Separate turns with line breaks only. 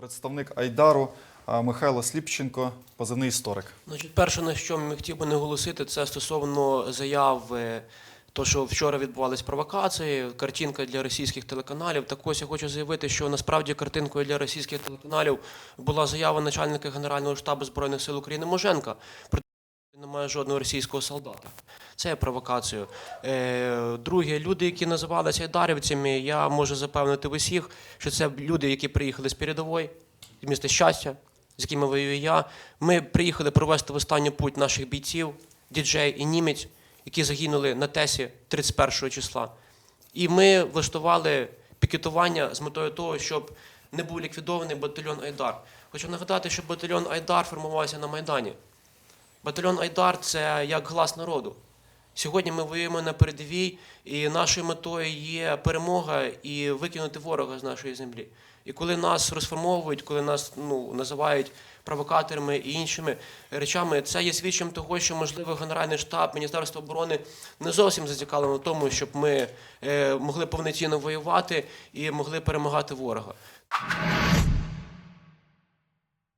представник Айдару Михайло Сліпченко, позивний історик.
Значить, перше, на що ми хотів би наголосити, це стосовно заяви, то, що вчора відбувались провокації, картинка для російських телеканалів. Так ось я хочу заявити, що насправді картинкою для російських телеканалів була заява начальника Генерального штабу Збройних сил України Моженка про немає жодного російського солдата. Це є провокацією. Е, друге, люди, які називалися айдарівцями, я можу запевнити усіх, що це люди, які приїхали з передової, з міста щастя, з якими воюю я. Ми приїхали провести в останній путь наших бійців, діджей і німець, які загинули на Тесі 31 числа. І ми влаштували пікетування з метою того, щоб не був ліквідований батальйон Айдар. Хочу нагадати, що батальйон Айдар формувався на Майдані. Батальйон Айдар це як глас народу. Сьогодні ми воюємо на передовій, і нашою метою є перемога і викинути ворога з нашої землі. І коли нас розформовують, коли нас ну, називають провокаторами і іншими речами, це є свідченням того, що можливо Генеральний штаб, Міністерство оборони не зовсім зацікавлено в тому, щоб ми е, могли повноцінно воювати і могли перемагати ворога.